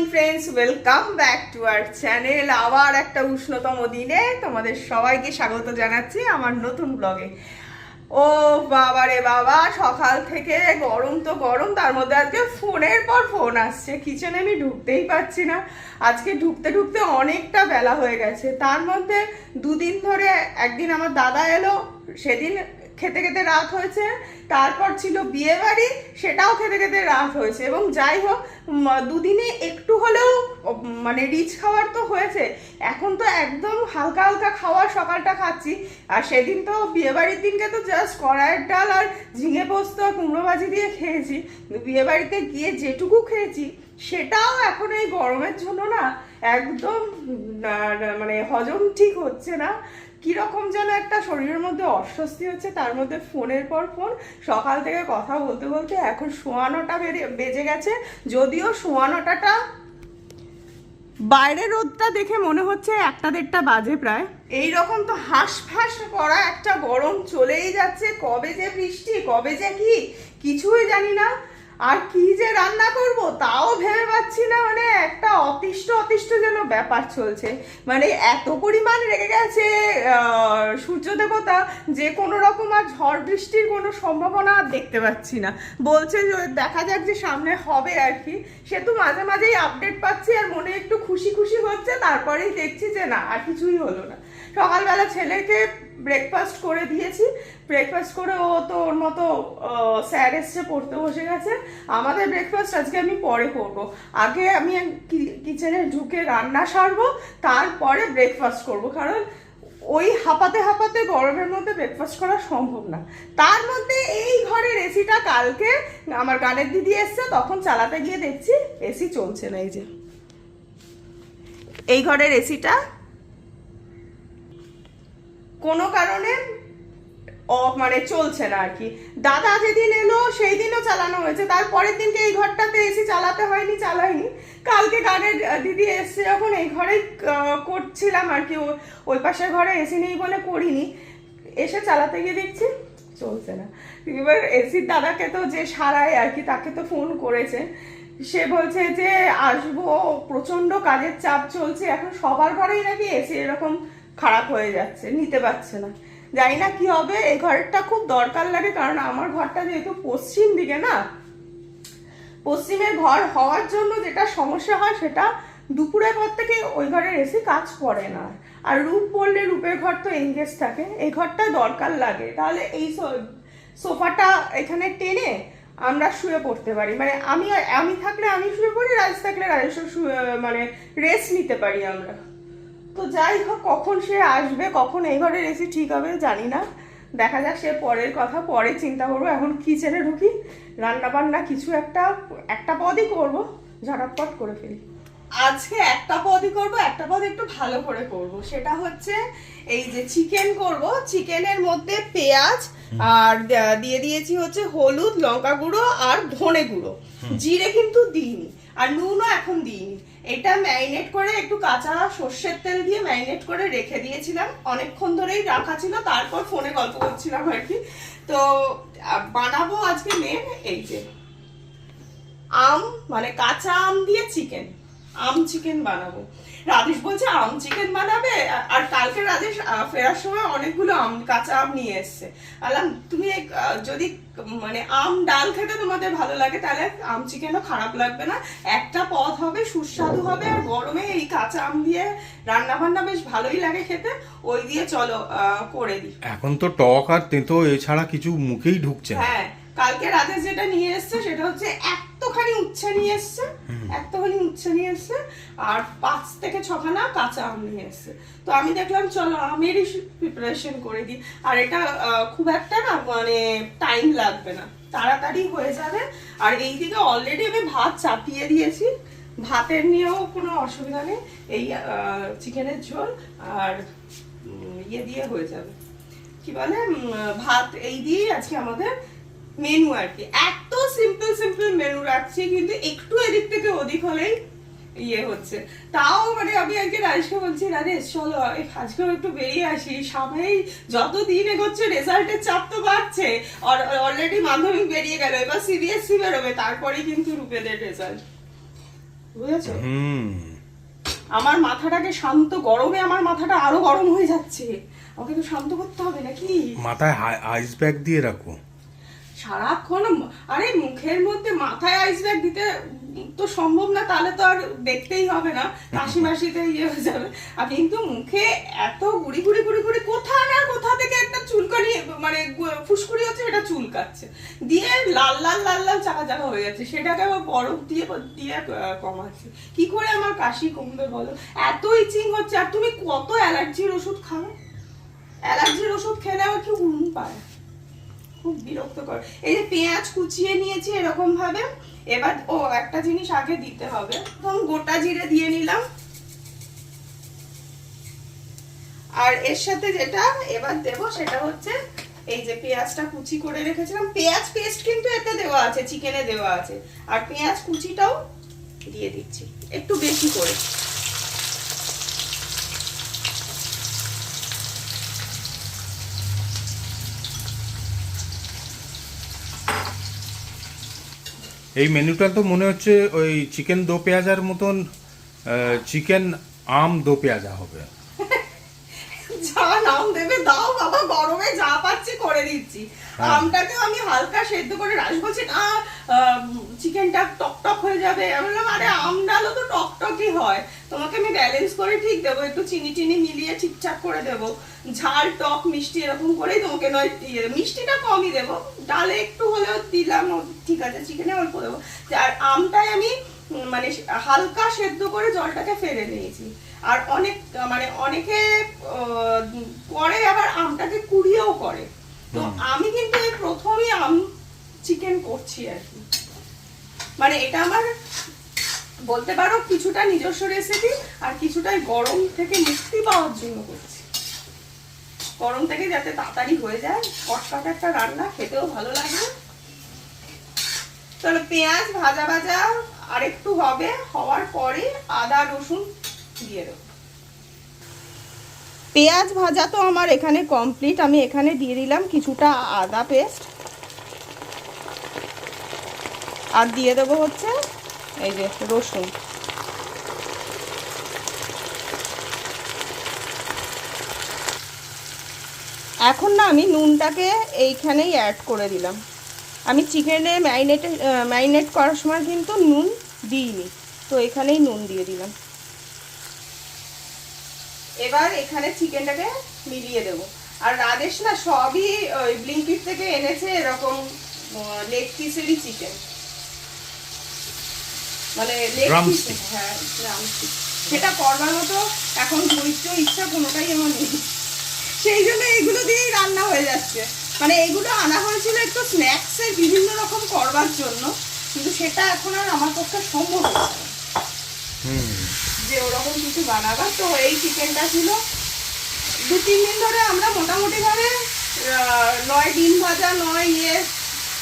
Morning friends welcome back to our channel আবার একটা উষ্ণতম দিনে তোমাদের সবাইকে স্বাগত জানাচ্ছি আমার নতুন ব্লগে ও বাবা রে বাবা, সকাল থেকে গরম তো গরম, তার মধ্যে আজকে ফোনের পর ফোন আসছে। কিচেনে আমি ঢুকতেই পারছি না। আজকে ঢুকতে ঢুকতে অনেকটা বেলা হয়ে গেছে। তার মধ্যে দুদিন ধরে একদিন আমার দাদা এলো, সেদিন খেতে খেতে রাত হয়েছে, তারপর ছিল বিয়ে বাড়ি, সেটাও খেতে খেতে রাত হয়েছে। এবং যাই হোক দুদিনে একটু হলেও মানে রিচ খাবার তো হয়েছে। এখন তো একদম হালকা হালকা খাওয়ার সকালটা খাচ্ছি। আর সেদিন তো বিয়ে বাড়ির দিনকে তো জাস্ট কড়াইয়ের ডাল আর ঝিঙে পোস্ত আর কুমড়ো ভাজি দিয়ে খেয়েছি। কিন্তু বিয়ে বাড়িতে গিয়ে যেটুকু খেয়েছি সেটাও এখন এই গরমের জন্য না একদম মানে হজম ঠিক হচ্ছে না। কীরকম যেন একটা শরীরের মধ্যে অস্বস্তি হচ্ছে, তার মধ্যে ফোনের পর ফোন, সকাল থেকে কথা বলতে বলতে এখন শোয়ানোটা বেড়ে- বেজে গেছে। যদিও শোয়ানোটাটা বাইরের রোদটা দেখে মনে হচ্ছে একটা দেড়টা বাজে প্রায়। এই রকম তো হাঁসফাঁস করা একটা গরম চলেই যাচ্ছে। কবে যে বৃষ্টি, কবে যে কি, কিছুই জানি না। আর কি যে রান্না করব, তাও ভেবে পাচ্ছি না মানে একটা অতিষ্ঠ অতিষ্ঠ যেন ব্যাপার চলছে। মানে এত পরিমাণ রেগে গেছে সূর্য দেবতা যে কোনো রকম আর ঝড় বৃষ্টির কোনো সম্ভাবনা আর দেখতে পাচ্ছি না। বলছে যে, দেখা যাক যে সামনে হবে আর কি। সে তো মাঝে মাঝেই আপডেট পাচ্ছি আর মনে একটু খুশি খুশি হচ্ছে, তারপরেই দেখছি যে না, আর কিছুই হলো না। সকালবেলা ছেলেকে ব্রেকফাস্ট করে দিয়েছি। ব্রেকফাস্ট করে ও তো ওর মতো স্যার এসছে পড়তে বসে গেছে। আমাদের ব্রেকফাস্ট আজকে আমি পরে করব। আগে আমি কিচেনে ঢুকে রান্না সারবো, তারপরে ব্রেকফাস্ট করব। কারণ ওই হাঁপাতে হাঁপাতে গরমের মধ্যে ব্রেকফাস্ট করা সম্ভব না। তার মধ্যে এই ঘরের এসিটা কালকে আমার গানের দিদি এসছে, তখন চালাতে গিয়ে দেখছি, এসি চলছে না এই যে। এই ঘরের এসিটা কোনো কারণে মানে চলছে না আর কি। দাদা যেদিন এলো সেই দিনও চালানো হয়েছে। তারপরের দিনকে এই ঘরটাতে এসি চালাতে হয়নি চালাইনি কালকে গানের দিদি এসছে যখন, এই ঘরেই করছিলাম আর কি। ওই পাশের ঘরে এসি নেই বলে করিনি। এসে চালাতে গিয়ে দেখছি, চলছে না। এবার এসির দাদাকে তো যে সারায় আর কি, তাকে তো ফোন করেছে। সে বলছে যে, আসব প্রচণ্ড কাজের চাপ চলছে। এখন সবার ঘরেই নাকি এসি এরকম খারাপ হয়ে যাচ্ছে, নিতে পারছে না। জানি না কি হবে, এই ঘরটা খুব দরকার লাগে, কারণ আমার ঘরটা যেহেতু পশ্চিম দিকে না, পশ্চিমের ঘর হওয়ার জন্য যেটা সমস্যা হয় সেটা দুপুরের পর থেকে ওই ঘরের এসি কাজ করে না। আর রূপ পড়লে রূপের ঘর তো এঙ্গেজ থাকে, এই ঘরটা দরকার লাগে। তাহলে এই সোফাটা এখানে টেনে আমরা শুয়ে পড়তে পারি। মানে আমি আমি থাকলে আমি শুয়ে পড়ি রাজ থাকলে শুয়ে মানে রেস্ট নিতে পারি আমরা। তো যাই হোক কখন সে আসবে কখন এই ঘরের এসি ঠিক হবে জানি না। দেখা যাক সে পরের কথা পরে চিন্তা করব এখন কিচেনে ঢুকি? রান্না বান্না কিছু একটা একটা পদই করব ঝটাপট করে ফেলি। আজকে একটা পদই করব একটা পদ একটু ভালো করে করব। সেটা হচ্ছে এই যে চিকেন করব চিকেনের মধ্যে পেঁয়াজ আর দিয়ে দিয়েছি হচ্ছে হলুদ লঙ্কা গুঁড়ো আর ধনে গুঁড়ো। জিরে কিন্তু দিইনি আর নুনও এখন দিইনি। এটা ম্যারিনেট করে একটু কাঁচা সর্ষের তেল দিয়ে ম্যারিনেট করে রেখে দিয়েছিলাম। অনেকক্ষণ ধরেই রাখা ছিল, তারপর ফোনে গল্প করছিলাম আর কি। তো বানাবো আজকে মেন এই যে। আম মানে কাঁচা আম দিয়ে চিকেন আম চিকেন বানাবো। রাজেশ বলছে, আম চিকেন বানাবে? আর কালকে রাজেশ ফেরার সময় অনেকগুলো আম, কাঁচা আম নিয়ে এসছে। আলাম, তুমি যদি মানে আম ডাল খেতে তোমাদের ভালো লাগে তাহলে আম চিকেনও খারাপ লাগবে না। একটা পদ হবে সুস্বাদু হবে আর গরমে এই কাঁচা আম দিয়ে রান্না বান্না বেশ ভালোই লাগে খেতে। ওই দিয়ে চলো আহ, করে দিই। এখন তো টক আর তেতো এছাড়া কিছু মুখেই ঢুকছে হ্যাঁ কালকে রাতে যেটা নিয়ে এসছে সেটা হচ্ছে এতখানি উচ্ছে নিয়ে এসছে? এতখানি উচ্ছে নিয়ে এসছে আর পাঁচ থেকে ছখানা কাঁচা আম নিয়ে এসছে। তো আমি দেখলাম চলো আমেরই প্রিপারেশন করে দিই। আর এটা খুব একটা না মানে টাইম লাগবে না। তাড়াতাড়ি হয়ে যাবে। আর এই দিকে অলরেডি আমি ভাত চাপিয়ে দিয়েছি। ভাতের নিয়েও কোনো অসুবিধা নেই। এই চিকেনের ঝোল আর ইয়ে দিয়ে হয়ে যাবে। কি বলে? ভাত এই দিয়ে আজকে আমাদের মেনু আর কি। এত সিম্পল সিম্পল মেনু কিন্তু একটু এদিক থেকে ওদিক হলেই ইয়ে হচ্ছে। তাও মানে আমি আজকে রাজেশকে বলছি রাজেশ চলো আজকেও একটু বেরিয়ে আসি। সামনেই যত দিন এগোচ্ছে রেজাল্টের চাপ তো বাড়ছে। অলরেডি মাধ্যমিক বেরিয়ে গেল এবার সিবিএসসি বেরোবে তারপরেই কিন্তু রূপেদের রেজাল্ট বুঝেছ? হুম। আমার মাথাটাকে শান্ত গরমে আমার মাথাটা আরও গরম হয়ে যাচ্ছে। আমাকে তো শান্ত করতে হবে নাকি? মাথায় আইস ব্যাগ দিয়ে রাখো। সারাক্ষণ আরে মুখের মধ্যে মাথায় আইস ব্যাগ দিতে তো সম্ভব না তাহলে তো আর দেখতেই হবে না। কাশি মাসিতে ইয়ে হয়ে যাবে। আর কিন্তু মুখে এত গুড়ি গুড়ি গুড়ি গুড়ি কোথা না কোথা থেকে একটা চুলকানি মানে ফুসকুড়ি হচ্ছে এটা চুলকাচ্ছে। দিয়ে লাল লাল লাল লাল চাকা চাকা হয়ে যাচ্ছে। সেটাকে আবার বরফ দিয়ে দিয়ে কমাচ্ছে। কি করে আমার কাশি কমবে বলো? এত ইচিং হচ্ছে। আর তুমি কত অ্যালার্জির ওষুধ খাও? অ্যালার্জির ওষুধ খেলে আবার কি ঘুম পায় খুব বিরক্তকর। এই যে পেঁয়াজ কুচিয়ে নিয়েছি এরকম ভাবে, এবার ও একটা জিনিস আগে দিতে হবে। প্রথম গোটা জিরে দিয়ে নিলাম। আর এর সাথে যেটা এবার দেব সেটা হচ্ছে এই যে পেঁয়াজটা কুচি করে রেখেছিলাম। পেঁয়াজ পেস্ট কিন্তু এতে দেওয়া আছে, চিকেনে দেওয়া আছে। আর পেঁয়াজ কুচিটাও দিয়ে দিচ্ছি, একটু বেশি করে। এই মেনুটা তো মনে হচ্ছে ওই চিকেন দো পেঁয়াজার মতন চিকেন আম দো পেঁয়াজা হবে। যা নাম দেবে, দাও বাবা, গরমে যা পাচ্ছি করে দিচ্ছি। হ্যাঁ। আমটাকে আমি হালকা সেদ্ধ করে রাস বলছি না চিকেনটা টক টক হয়ে যাবে। আমি বললাম আরে আম ডালও তো টক টকই হয়। তোমাকে আমি ব্যালেন্স করে ঠিক দেবো একটু চিনি টিনি মিলিয়ে ঠিকঠাক করে দেবো। ঝাল টক মিষ্টি এরকম করেই তোমাকে নয় ইয়ে, মিষ্টিটা কমই দেবো। ডালে একটু হলেও দিলাম ঠিক আছে চিকেনে অল্প দেবো। আর আমটাই আমি মানে হালকা সেদ্ধ করে জলটাকে ফেলে নিয়েছি। আর অনেক মানে অনেকে করে আবার আমটাকে কুড়িয়েও করে। তো আমি কিন্তু এই প্রথমই আম চিকেন করছি আর কি। মানে এটা আমার বলতে পারো কিছুটা নিজস্ব রেসিপি আর কিছুটা এই গরম থেকে মুক্তি পাওয়ার জন্য করছি। গরম থেকে যাতে তাড়াতাড়ি হয়ে যায় কটকট একটা রান্না খেতেও ভালো লাগবে তাহলে পেঁয়াজ ভাজা ভাজা আরেকটু হবে হওয়ার পরে আদা রসুন দিয়ে দেবো। পেঁয়াজ ভাজা তো আমার এখানে কমপ্লিট আমি এখানে দিয়ে দিলাম কিছুটা আদা পেস্ট আর দিয়ে দেবো হচ্ছে এই যে রসুন। এখন না আমি নুনটাকে এইখানেই অ্যাড করে দিলাম। আমি চিকেনে ম্যারিনেটে ম্যারিনেট করার সময় কিন্তু নুন দিইনি। তো এখানেই নুন দিয়ে দিলাম। এবার এখানে চিকেনটাকে মিলিয়ে দেবো। আর রাধেশ না সবই ওই ব্লিঙ্কিট থেকে এনেছে এরকম লেগ পিসেরই চিকেন মানে লেগ পিস হ্যাঁ সেটা করবার মতো এখন ধৈর্য ইচ্ছা কোনোটাই আমার নেই। সেই জন্য এগুলো দিয়েই রান্না হয়ে যাচ্ছে। মানে এগুলো আনা হয়েছিল একটু স্ন্যাক্সের বিভিন্ন রকম করবার জন্য কিন্তু সেটা এখন আর আমার পক্ষে সম্ভব হচ্ছে হুম। যে ওরকম কিছু বানাবার তো এই চিকেনটা ছিল। দু তিন দিন ধরে আমরা মোটামুটি ভাবে আহ, নয় ডিম ভাজা নয় ইয়ে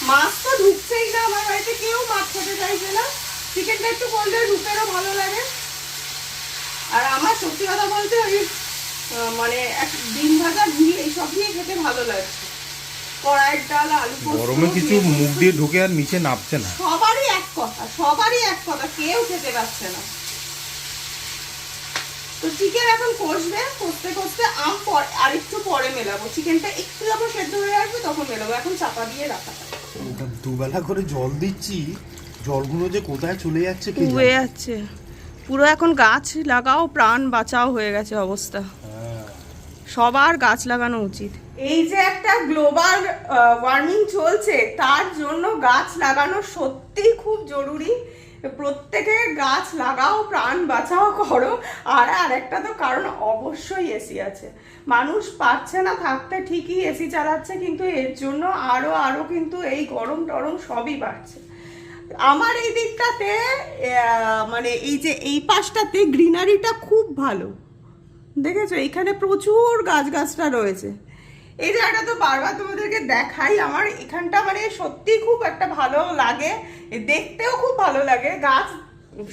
মাছ তো ঢুকছেই না আমার বাড়িতে কেউ মাছ খেতে চাইছে না। চিকেনটা একটু করলে ঢুকেরও ভালো লাগে। আর আমার সত্যি কথা বলতে ওই মানে এক ডিম ভাজা ঘি এইসব দিয়ে খেতে ভালো লাগছে কড়াইয়ের ডাল আলু গরমে কিছু মুখ দিয়ে ঢুকে আর নিচে নাপছে না। সবারই এক কথা সবারই এক কথা কেউ খেতে পারছে না। তো চিকেন এখন কষবে কষতে কষতে আম পর আরেকটু পরে মেলাবো। চিকেনটা একটু যখন সেদ্ধ হয়ে আসবে তখন মেলাবো। এখন চাপা দিয়ে রাখা দুবেলা করে জল দিচ্ছি জলগুলো যে কোথায় চলে যাচ্ছে কে উবে যাচ্ছে। পুরো এখন গাছ লাগাও প্রাণ বাঁচাও হয়ে গেছে অবস্থা। হ্যাঁ। সবার গাছ লাগানো উচিত। এই যে একটা গ্লোবাল ওয়ার্মিং চলছে তার জন্য গাছ লাগানো সত্যিই খুব জরুরি। প্রত্যেকে গাছ লাগাও, প্রাণ বাঁচাও করো। আর আরেকটা তো কারণ, অবশ্যই এসি আছে। মানুষ পারছে না থাকতে, ঠিকই এসি চালাচ্ছে, কিন্তু এর জন্য আরও আরও কিন্তু এই গরম টরম সবই বাড়ছে। আমার এই দিকটাতে মানে এই যে এই পাশটাতে গ্রিনারিটা খুব ভালো। দেখেছ? এখানে প্রচুর গাছ গাছটা রয়েছে। এই জায়গাটা তো বারবার তোমাদেরকে দেখাই। আমার এখানটা মানে সত্যি খুব একটা ভালো লাগে। দেখতেও খুব ভালো লাগে। গাছ,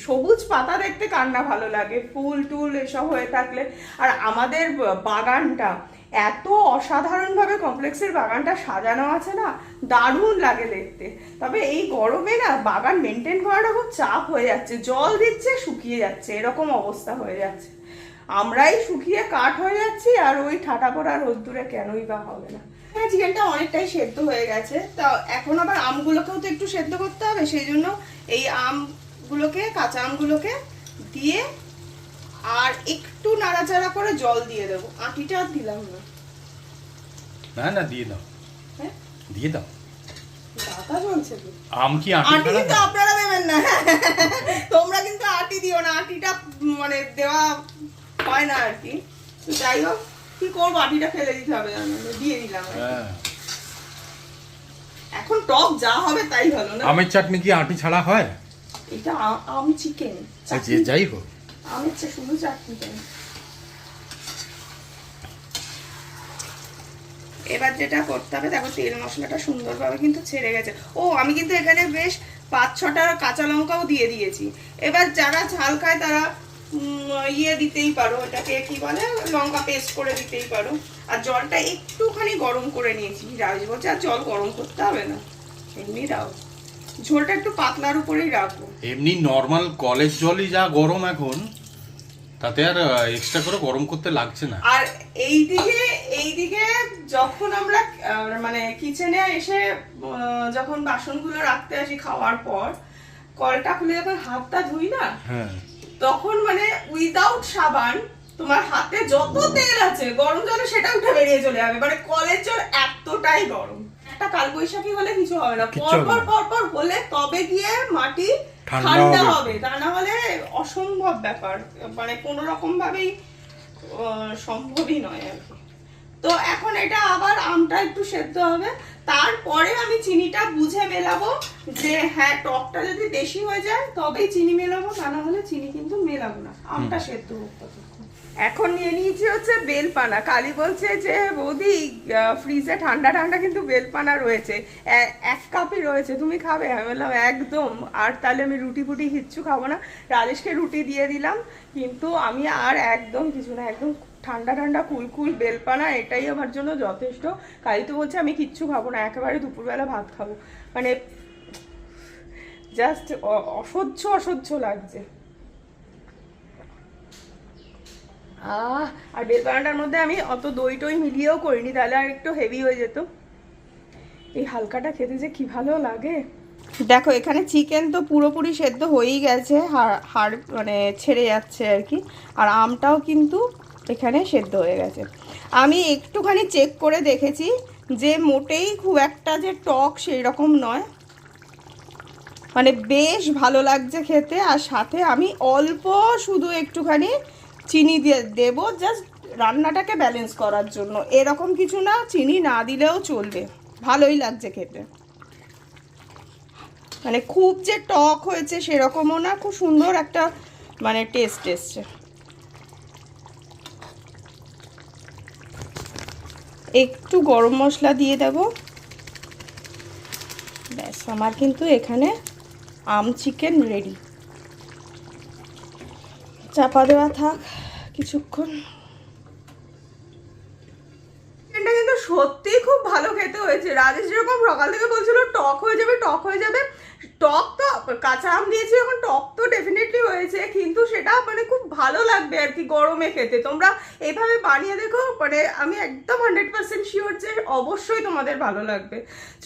সবুজ পাতা দেখতে কান্না ভালো লাগে। ফুল টুল এসব হয়ে থাকলে। আর আমাদের বাগানটা এত অসাধারণভাবে কমপ্লেক্সের বাগানটা সাজানো আছে না, দারুণ লাগে দেখতে। তবে এই গরমে না বাগান মেনটেন করাটা খুব চাপ হয়ে যাচ্ছে। জল দিচ্ছে, শুকিয়ে যাচ্ছে। এরকম অবস্থা হয়ে যাচ্ছে। আমরাই শুকিয়ে কাঠ হয়ে যাচ্ছি আর ওই ঠাটা পড়া রোদ্দুরে কেনই বা হবে না। হ্যাঁ চিকেনটা অনেকটাই সেদ্ধ হয়ে গেছে। তা এখন আবার আমগুলোকেও তো একটু সেদ্ধ করতে হবে সেই জন্য এই আমগুলোকে কাঁচা আমগুলোকে দিয়ে আর একটু নাড়াচাড়া করে জল দিয়ে দেবো। আটিটা আর দিলাম না। না না দিয়ে দাও। হ্যাঁ? দিয়ে দাও। আম কি আটি কিন্তু আপনারা দেবেন না। তোমরা কিন্তু আটি দিও না আটিটা মানে দেওয়া হয় না আর কি। তো যাই হোক কি করব? আটিটা ফেলে দিতে হবে। দিয়ে দিলাম। হ্যাঁ। এখন টক যা হবে তাই ভালো না? আমের চাটনি কি আটি ছাড়া হয়? এটা আম চিকেন। যে যাই হোক। আমের চেয়ে শুধু চাটনিটা এবার যেটা করতে হবে দেখো তেল মশলাটা সুন্দরভাবে কিন্তু ছেড়ে গেছে। ও আমি কিন্তু এখানে বেশ পাঁচ ছটা কাঁচা লঙ্কাও দিয়ে দিয়েছি। এবার যারা ঝাল খায় তারা ইয়ে দিতেই পারো এটাকে কি বলে? লঙ্কা পেস্ট করে দিতেই পারো। আর জলটা একটুখানি গরম করে নিয়েছি রাজ বলছে আর জল গরম করতে হবে না। এমনি দাও। ঝোলটা একটু পাতলার উপরেই রাখব। এমনি নর্মাল কলেজ জলই যা গরম এখন তাতে আর এক্সট্রা করে গরম করতে লাগছে না। আর এইদিকে এইদিকে যখন আমরা মানে কিচেনে এসে যখন বাসনগুলো রাখতে আসি খাওয়ার পর কলটা খুলে যখন হাতটা ধুই না হ্যাঁ। তখন মানে উইদাউট সাবান তোমার হাতে যত তেল আছে গরম জলে সেটা উঠে বেরিয়ে চলে যাবে। মানে কলের জল এতটাই গরম। একটা কালবৈশাখী হলে কিছু হবে না। পরপর। পরপর হলে তবে গিয়ে মাটি ঠান্ডা হবে। তা না হলে অসম্ভব ব্যাপার। মানে কোনো রকম ভাবেই সম্ভবই নয় আর কি। তো এখন এটা আবার আমটা একটু সেদ্ধ হবে। তারপরে আমি চিনিটা বুঝে মেলাবো যে হ্যাঁ টকটা যদি বেশি হয়ে যায় তবেই চিনি মেলাবো তা না হলে চিনি কিন্তু মেলাবো না। আমটা সেদ্ধ হোক এখন নিয়ে নিয়েছি হচ্ছে বেলপানা। কালি বলছে যে বৌদি ফ্রিজে ঠান্ডা ঠান্ডা কিন্তু বেলপানা রয়েছে। এক কাপই রয়েছে তুমি খাবে? আমি বললাম একদম। আর তাহলে আমি রুটি ফুটি কিচ্ছু খাব না। রাজেশকে রুটি দিয়ে দিলাম। কিন্তু আমি আর একদম কিছু না একদম ঠান্ডা ঠান্ডা কুলকুল বেলপানা, এটাই আমার জন্য যথেষ্ট। কালি তো বলছে আমি কিচ্ছু খাব না, একেবারে দুপুরবেলা ভাত খাব। মানে জাস্ট অসহ্য অসহ্য লাগছে। আহ, আর বেলপানাটার মধ্যে আমি অত দই টই মিলিয়েও করিনি, তাহলে আর একটু হেভি হয়ে যেত। এই হালকাটা খেতে যে কি ভালো লাগে। দেখো, এখানে চিকেন তো পুরোপুরি সেদ্ধ হয়েই গেছে হাড় হাড় মানে ছেড়ে যাচ্ছে আর কি। আর আমটাও কিন্তু এখানে সেদ্ধ হয়ে গেছে। আমি একটুখানি চেক করে দেখেছি যে মোটেই খুব একটা যে টক সেই রকম নয়। মানে বেশ ভালো লাগছে খেতে আর সাথে আমি অল্প শুধু একটুখানি চিনি দিয়ে দেবো জাস্ট রান্নাটাকে ব্যালেন্স করার জন্য। এরকম কিছু না, চিনি না দিলেও চলবে। ভালোই লাগছে খেতে। মানে খুব যে টক হয়েছে সেরকমও না, খুব সুন্দর একটা মানে টেস্ট এসছে। একটু গরম মশলা দিয়ে দেব। ব্যাস, আমার কিন্তু এখানে আম চিকেন রেডি চাপা দেওয়া থাক কিছুক্ষণ। চিকেনটা কিন্তু সত্যি খুব ভালো খেতে হয়েছে। রাজেশ যেরকম সকাল থেকে বলছিল, টক হয়ে যাবে, টক হয়ে যাবে। টক কাঁচা আম দিয়েছি এখন টক তো ডেফিনেটলি হয়েছে, কিন্তু সেটা মানে খুব ভালো লাগবে আর কি গরমে খেতে। তোমরা এইভাবে বানিয়ে দেখো মানে আমি একদম হান্ড্রেড পার্সেন্ট শিওর যে অবশ্যই তোমাদের ভালো লাগবে।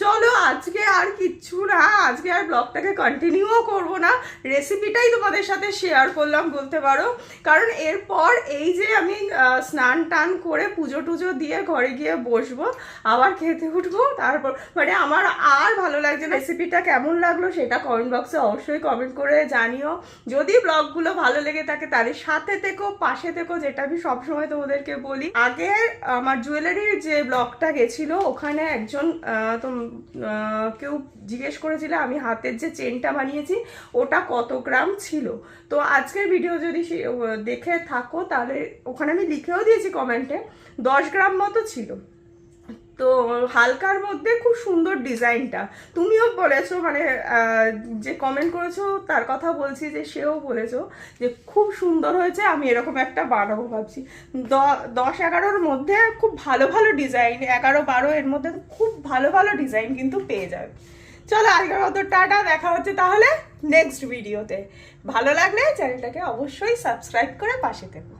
চলো আজকে আর কিচ্ছু না, আজকে আর ব্লগটাকে কন্টিনিউও করব না। রেসিপিটাই তোমাদের সাথে শেয়ার করলাম, বলতে পারো। কারণ এরপর এই যে আমি স্নান টান করে পুজো টুজো দিয়ে ঘরে গিয়ে বসবো, আবার খেতে উঠবো, তারপর মানে আমার আর ভালো লাগছে রেসিপিটা কেমন লাগল সেটা কমেন্ট বক্সে অবশ্যই কমেন্ট করে জানিও। যদি ব্লগগুলো ভালো লেগে থাকে, তাহলে সাথে থেকো, পাশে থেকো, যেটা আমি সবসময় তোমাদেরকে বলি। আগে আমার জুয়েলারির যে ব্লগটা গেছিল, ওখানে একজন কেউ জিজ্ঞেস করেছিল, আমি হাতের যে চেনটা বানিয়েছি, ওটা কত গ্রাম ছিল? তো আজকের ভিডিও যদি দেখে থাকো, তাহলে ওখানে আমি লিখেও দিয়েছি কমেন্টে দশ গ্রাম মতো ছিল। তো হালকার মধ্যে খুব সুন্দর ডিজাইনটা। তুমিও বলেছ মানে যে কমেন্ট করেছ, তার কথা বলছি যে সেও বলেছ যে খুব সুন্দর হয়েছে, আমি এরকম একটা বানাবো ভাবছি। দশ এগারোর মধ্যে খুব ভালো ভালো ডিজাইন, এগারো বারো এর মধ্যে খুব ভালো ভালো ডিজাইন কিন্তু পেয়ে যাবে। চলো আজকের মতো টাটা, দেখা হচ্ছে তাহলে নেক্সট ভিডিওতে ভালো লাগলে চ্যানেলটাকে অবশ্যই সাবস্ক্রাইব করে পাশে থেকো।